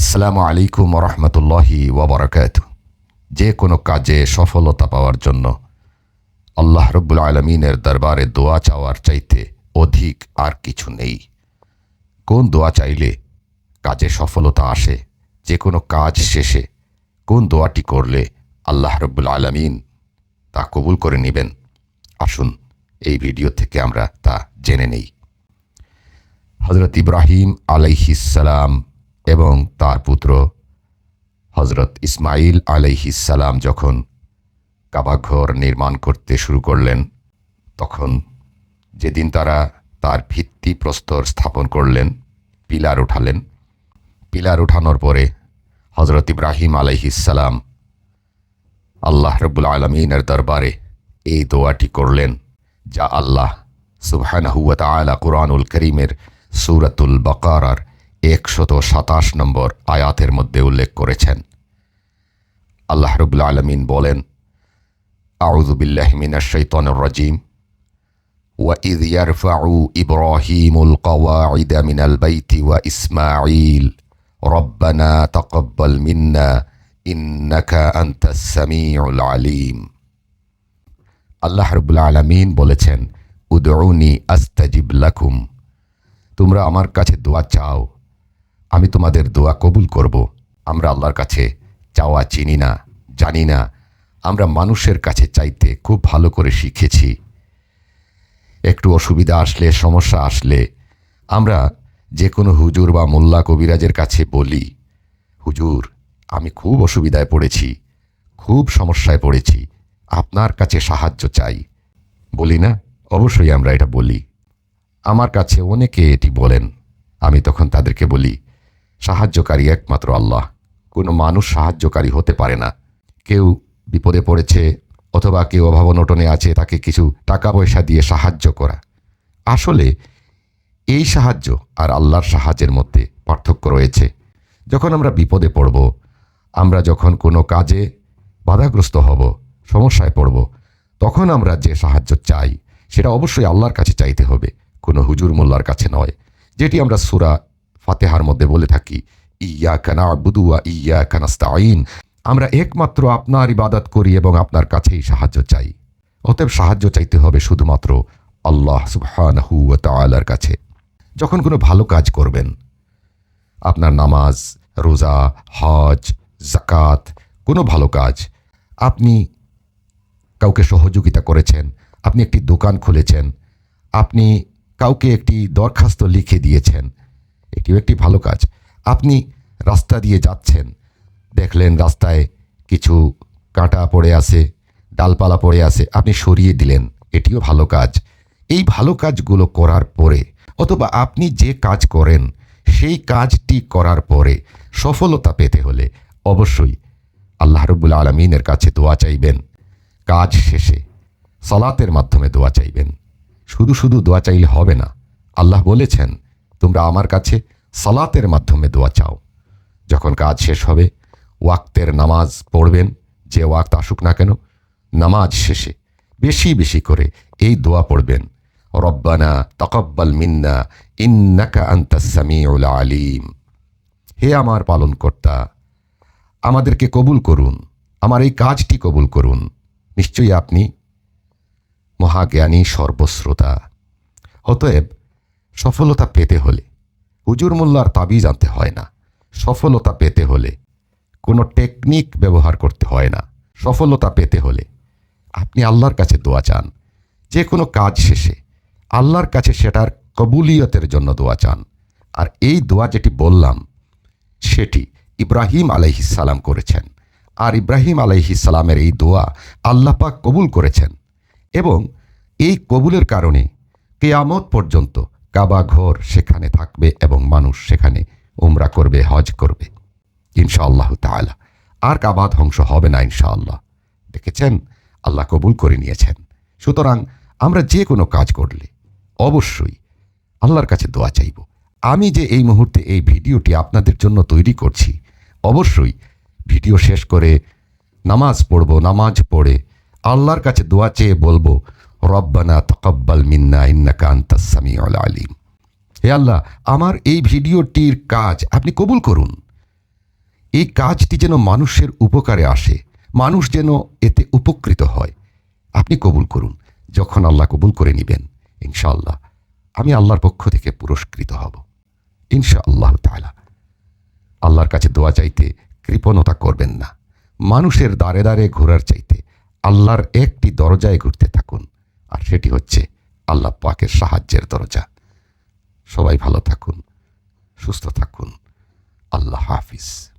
আসসালামু আলাইকুম রহমতুল্লাহি ওবরাকাত। যে কোনো কাজে সফলতা পাওয়ার জন্য আল্লাহ রব্বুল আলমিনের দরবারে দোয়া চাওয়ার চাইতে অধিক আর কিছু নেই। কোন দোয়া চাইলে কাজে সফলতা আসে? যে কোনো কাজ শেষে কোন দোয়াটি করলে আল্লাহ রব্বুল আলমিন তা কবুল করে নেবেন? আসুন, এই ভিডিও থেকে আমরা তা জেনে নেই। হজরত ইব্রাহিম আলাইহিসালাম এবং তার পুত্র হজরত ইসমাইল আলাইহিসালাম যখন কাবাঘর নির্মাণ করতে শুরু করলেন, তখন যেদিন তারা তার ভিত্তি প্রস্তর স্থাপন করলেন, পিলার উঠালেন। পিলার উঠানোর পরে হজরত ইব্রাহিম আলাইহিসালাম আল্লাহ রব্বুল আলমিনের দরবারে এই দোয়াটি করলেন, যা আল্লাহ সুবহানাহুয়া তাআলা কুরআনুল করিমের সূরাতুল বাকারার একশত সাতাশ নম্বর আয়াতের মধ্যে উল্লেখ করেছেন আল্লাহ রবুল্লা আলমিন বলেন আউজুবিল্লাহ মিনাশ শাইতানির রাজিম وإذ يرفع إبراهيم القواعد من البيت وإسماعيل ربنا تقبل منا إنك أنت السميع العليم আল্লাহ রবুল্লা আলমিন বলেছেন উদউনি আস্তাজিব লাকুম তোমরা আমার কাছে দোয়া চাও আমি তোমাদের দোয়া কবুল করব। আমরা আল্লাহর কাছে চাওয়া চিনি না, জানি না। আমরা মানুষের কাছে চাইতে খুব ভালো করে শিখেছি। একটু অসুবিধা আসলে, সমস্যা আসলে, আমরা যে কোনো হুজুর বা মোল্লা কবিরাজের কাছে বলি, হুজুর, আমি খুব অসুবিধায় পড়েছি, খুব সমস্যায় পড়েছি, আপনার কাছে সাহায্য চাই। বলি না? অবশ্যই আমরা এটা বলি। আমার কাছে অনেকে এটি বলেন, আমি তখন তাদেরকে বলি সাহায্যকারী একমাত্র আল্লাহ। কোনো মানুষ সাহায্যকারী হতে পারে না। কেউ বিপদে পড়েছে অথবা কেউ অভাবনটনে আছে, তাকে কিছু টাকা পয়সা দিয়ে সাহায্য করা। আসলে এই সাহায্য আর আল্লাহর সাহায্যের মধ্যে পার্থক্য রয়েছে। যখন আমরা বিপদে পড়ব, আমরা যখন কোনো কাজে বাধাগ্রস্ত হব, সমস্যায় পড়ব, তখন আমরা যে সাহায্য চাই, সেটা অবশ্যই আল্লাহর কাছে চাইতে হবে। কোনো হুজুর মোল্লার কাছে নয়। যেটি আমরা সুরা ফাতেহার মধ্যে বলে থাকি ইয়া কানা বুদুয়া ইয়া কানাস্তাইন আমরা একমাত্র আপনার ইবাদত করি এবং আপনার কাছেই সাহায্য চাই। অতএব সাহায্য চাইতে হবে শুধুমাত্র আল্লাহ সুবহানাহু ওয়া তাআলার কাছে। যখন কোনো ভালো কাজ করবেন, আপনার নামাজ, রোজা, হজ জাকাত কোনো ভালো কাজ, আপনি কাউকে সহযোগিতা করেছেন, আপনি একটি দোকান খুলেছেন, আপনি কাউকে একটি দরখাস্ত লিখে দিয়েছেন এটিও একটি ভালো কাজ। আপনি রাস্তা দিয়ে যাচ্ছেন, দেখলেন রাস্তায় কিছু কাঁটা পড়ে আছে, ডালপালা পড়ে আছে, আপনি সরিয়ে দিলেন, এটিও ভালো কাজ। এই ভালো কাজগুলো করার পরে, অথবা আপনি যে কাজ করেন, সেই কাজটি করার পরে সফলতা পেতে হলে অবশ্যই আল্লাহ রব্বুল আলমিনের কাছে দোয়া চাইবেন। কাজ শেষে সলাতের মাধ্যমে দোয়া চাইবেন। শুধু শুধু দোয়া চাইলে হবে না। আল্লাহ বলেছেন তোমরা আমার কাছে সালাতের মাধ্যমে দোয়া চাও। যখন কাজ শেষ হবে, ওয়াক্তের নামাজ পড়বেন, যে ওয়াক্ত আসুক না কেন, নামাজ শেষে বেশি বেশি করে এই দোয়া পড়বেন, রব্বানা তকব্বাল মিন্না, ইন্নাকা আন্তা সামিউল আলিম। হে আমার পালনকর্তা, আমাদেরকে কবুল করুন, আমার এই কাজটি কবুল করুন। নিশ্চয়ই আপনি মহাজ্ঞানী, সর্বশ্রোতা। অতএব সফলতা পেতে হলে। হুজুর মোল্লার তাবিজ আনতে হয় না। সফলতা পেতে হলে। কোনো টেকনিক ব্যবহার করতে হয় না। সফলতা পেতে হলে। আপনি আল্লাহর কাছে দোয়া চান। যে কোনো কাজ শেষে আল্লাহর কাছে সেটার কবুলিয়তের জন্য দোয়া চান। আর এই দোয়া যেটি বললাম, সেটি ইব্রাহিম আলাইহিসালাম করেছেন। আর ইব্রাহিম আলাইহিসালামের এই দোয়া আল্লাপাক কবুল করেছেন। এবং এই কবুলের কারণে কেয়ামত পর্যন্ত কাবা ঘর সেখানে থাকবে এবং মানুষ সেখানে উমরা করবে, হজ করবে। ইনশাআল্লাহ তাআলা। আর কাবা ধ্বংস হবে না ইনশাআল্লাহ। দেখেছেন? আল্লাহ কবুল করে নিয়েছেন। সুতরাং আমরা যে কোনো কাজ করলে অবশ্যই আল্লাহর কাছে দোয়া চাইব। আমি যে এই মুহূর্তে এই ভিডিওটি আপনাদের জন্য তৈরি করছি, অবশ্যই ভিডিও শেষ করে নামাজ পড়ব, নামাজ পড়ে আল্লাহর কাছে দোয়া চেয়ে বলব রব্বানা তকব্বাল মিন্না, ইন্নাকা আন্তাস সামিউল আলিম। হে আল্লাহ, আমার এই ভিডিওটির কাজ আপনি কবুল করুন। এই কাজটি যেন মানুষের উপকারে আসে, মানুষ যেন এতে উপকৃত হয়, আপনি কবুল করুন। যখন আল্লাহ কবুল করে নেবেন, ইনশাআল্লাহ, আমি আল্লাহর পক্ষ থেকে পুরস্কৃত হব। ইনশা আল্লাহ তালা আল্লাহর কাছে দোয়া চাইতে কৃপণতা করবেন না। মানুষের দ্বারে দ্বারে ঘোরার চাইতে আল্লাহর একটি দরজায় ঘুরতে আর সেটি হচ্ছে আল্লাহ পাকের সাহায্যের দরজা। সবাই ভালো থাকুন সুস্থ থাকুন। আল্লাহ হাফিজ।